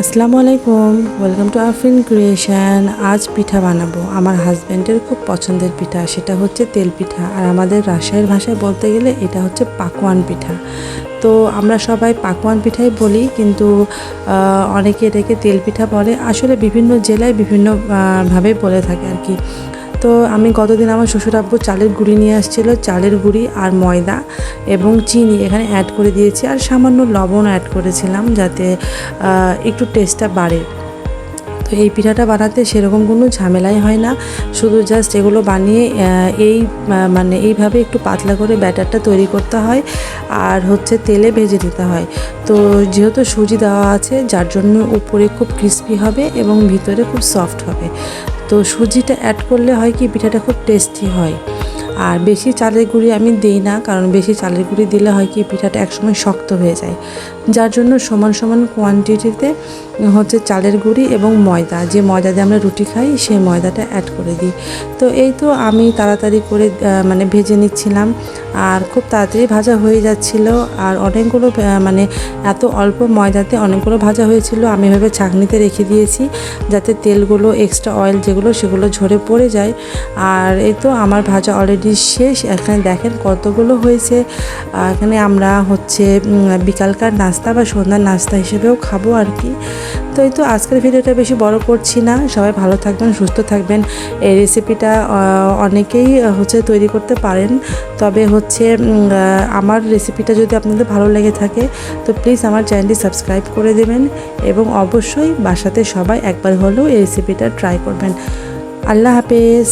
আসসালামু আলাইকুম। Welcome to Afrin creation আজ পিঠা বানাবো। আমার হাজব্যান্ডের খুব পছন্দের পিঠা, সেটা হচ্ছে তেল পিঠা। আর আমাদের রাজশাহীর ভাষায় বলতে গেলে এটা হচ্ছে পাকোয়ান পিঠা। তো আমরা সবাই পাকোয়ান পিঠাই বলি, কিন্তু অনেকে এটাকে তেল পিঠা বলে। আসলে বিভিন্ন জেলায় বিভিন্নভাবে ভাবে বলে থাকে আর কি। তো আমি গতদিন আমার শ্বশুর আব্বু চালের গুঁড়ি নিয়ে আসছিল, চালের গুঁড়ি আর ময়দা এবং চিনি এখানে অ্যাড করে দিয়েছি আর সামান্য লবণ অ্যাড করেছিলাম যাতে একটু টেস্টটা বাড়ে। তো এই পিঠাটা বানাতে সেরকম কোনো ঝামেলাই হয় না, শুধু জাস্ট এগুলো বানিয়ে এই মানে এইভাবে একটু পাতলা করে ব্যাটারটা তৈরি করতে হয় আর হচ্ছে তেলে ভেজে দিতে হয়। তো যেহেতু সুজি দেওয়া আছে, যার জন্য উপরে খুব ক্রিস্পি হবে এবং ভিতরে খুব সফট হবে। তো সুজিটা অ্যাড করলে হয় কি, পিঠাটা খুব টেস্টি হয়। আর বেশি চালের গুঁড়ি আমি দিই না, কারণ বেশি চালের গুঁড়ি দিলে হয় কি, পিঠাটা একসময় শক্ত হয়ে যায়। যার জন্য সমান সমান কোয়ান্টিটিতে হচ্ছে চালের গুঁড়ি এবং ময়দা, যে ময়দা দিয়ে আমরা রুটি খাই, সেই ময়দাটা অ্যাড করে দিই। তো এই তো আমি তাড়াতাড়ি করে মানে ভেজে নিচ্ছিলাম। আর খুব তাড়াতাড়ি ভাজা হয়ে যাচ্ছিল। আর অনেকগুলো মানে এত অল্প ময়দাতে অনেকগুলো ভাজা হয়েছিল, আমি এভাবে ছাঁকনিতে রেখে দিয়েছি যাতে তেলগুলো এক্সট্রা অয়েল যেগুলো, সেগুলো ঝরে পড়ে যায়। আর এই তো আমার ভাজা অলরেডি শেষ। এখানে দেখেন কতগুলো হয়েছে। এখানে আমরা হচ্ছে বিকালকার নাস্তা বা সন্ধ্যার নাস্তা হিসেবেও খাব আর কি। তো এই তো আজকের ভিডিওটা বেশি বড় করছি না। সবাই ভালো থাকবেন, সুস্থ থাকবেন। এই রেসিপিটা অনেকেই হচ্ছে তৈরি করতে পারেন। তবে হচ্ছে আমার রেসিপিটা যদি আপনাদের ভালো লেগে থাকে, তো প্লিজ আমার চ্যানেলটি সাবস্ক্রাইব করে দেবেন এবং অবশ্যই বাসাতে সবাই একবার হলেও এই রেসিপিটা ট্রাই করবেন। আল্লাহ হাফেজ।